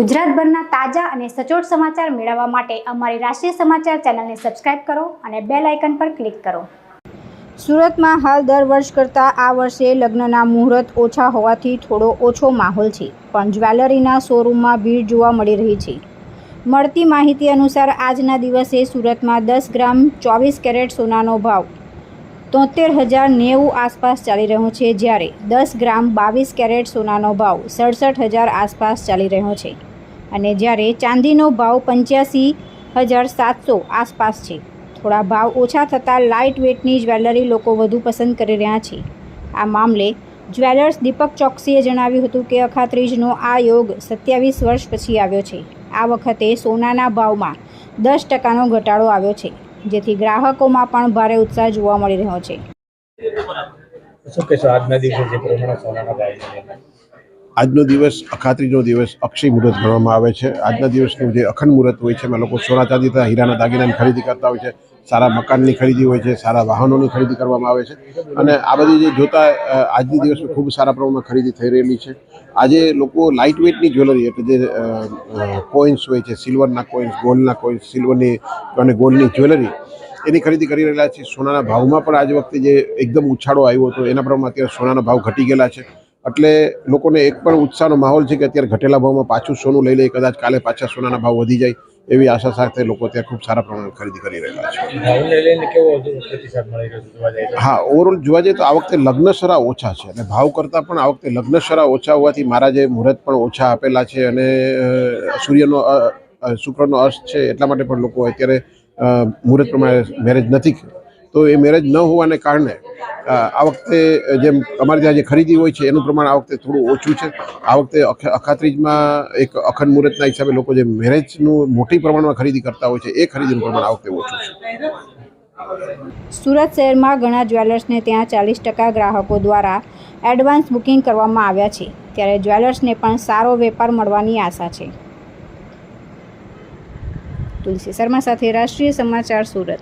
ગુજરાતભરના તાજા અને સચોટ સમાચાર મેળવવા માટે અમારી રાષ્ટ્રીય સમાચાર ચેનલને સબસ્ક્રાઇબ કરો અને બેલ આઇકન પર ક્લિક કરો. સુરતમાં હાલ દર વર્ષ કરતાં આ વર્ષે લગ્નના મુહૂર્ત ઓછા હોવાથી થોડો ઓછો માહોલ છે, પણ જ્વેલરીના શોરૂમમાં ભીડ જોવા મળી રહી છે. મળતી માહિતી અનુસાર આજના દિવસે સુરતમાં દસ ગ્રામ ચોવીસ કેરેટ સોનાનો ભાવ તોતેર હજાર નેવું આસપાસ ચાલી રહ્યો છે, જ્યારે દસ ગ્રામ બાવીસ કેરેટ સોનાનો ભાવ સડસઠ હજાર આસપાસ ચાલી રહ્યો છે. અને જ્યારે ચાંદીનો ભાવ પંચ્યાસી હજાર સાતસો આસપાસ છે. થોડા ભાવ ઓછા થતાં લાઇટ વેટની જ્વેલરી લોકો વધુ પસંદ કરી રહ્યા છે. આ મામલે જ્વેલર્સ દીપક ચોકસીએ જણાવ્યું હતું કે અખાત્રીજનો આ યોગ સત્યાવીસ વર્ષ પછી આવ્યો છે. આ વખતે સોનાના ભાવમાં દસ ટકાનો ઘટાડો આવ્યો છે, જેથી ગ્રાહકોમાં પણ ભારે ઉત્સાહ જોવા મળી રહ્યો છે. શું કહેશો? આજના દિવસે જે પ્રમાણે સોનાના ભાવ છે? આજનો દિવસ અખાત્રીનો દિવસ અક્ષય મુહૂર્ત ગણવામાં આવે છે. આજના દિવસનું જે અખંડ મુહૂર્ત હોય છે, એમાં લોકો સોના ચાંદી તથા હીરાના દાગીનાની ખરીદી કરતા હોય છે, સારા મકાનની ખરીદી હોય છે, સારા વાહનોની ખરીદી કરવામાં આવે છે અને આ બધી જે જોતા આજની દિવસમાં ખૂબ સારા પ્રમાણમાં ખરીદી થઈ રહેલી છે. આજે લોકો લાઇટ વેઇટની જ્વેલરી એટલે જે કોઇન્સ હોય છે સિલ્વરના કોઇન્સ ગોલ્ડના કોઇન્સ સિલ્વરની અને ગોલ્ડની જ્વેલરી એની ખરીદી કરી રહેલા છે. સોનાના ભાવમાં પણ આજે વખતે જે એકદમ ઉછાળો આવ્યો હતો, એના પ્રમાણમાં અત્યારે સોનાના ભાવ ઘટી ગયેલા છે. એટલે લોકોને એક પણ ઉત્સાહનો માહોલ છે કે અત્યારે ઘટેલા ભાવમાં પાછું સોનું લઈ લઈ કદાચ કાલે પાછા સોનાના ભાવ વધી જાય એવી આશા સાથે લોકો ત્યાં ખૂબ સારા પ્રમાણમાં ખરીદી કરી રહેલા છે? હા ઓવરઓલ જોવા જઈએ તો આ વખતે લગ્નસરા ઓછા છે અને ભાવ કરતાં પણ આ વખતે લગ્નસરા ઓછા હોવાથી મારા જે મુહૂર્ત પણ ઓછા આપેલા છે અને સૂર્યનો શુક્રનો અસ્ત છે એટલા માટે પણ લોકો અત્યારે મુહૂર્ત પ્રમાણે મેરેજ નથી તો એ મેરેજ ન હોવાને કારણે આ વખતે જેમ અમારે ત્યાં જે ખરીદી હોય છે, એનું પ્રમાણ આ વખતે થોડું ઓછું છે. આ વખતે અખ- અખાત્રીજમાં એક અખંડ મુહૂર્તના હિસાબે લોકો જે મેરેજનું મોટી પ્રમાણમાં ખરીદી કરતા હોય છે, એ ખરીદીનું પ્રમાણ આ વખતે ઓછું છે. સુરત શહેરમાં ઘણા જ્વેલર્સને ત્યાં ચાલીસ ટકા ગ્રાહકો દ્વારા એડવાન્સ બુકિંગ કરવામાં આવ્યા છે. ત્યારે જ્વેલર્સને પણ સારો વેપાર મળવાની આશા છે. તુલસી શર્મા સાથે રાષ્ટ્રીય સમાચાર સુરત.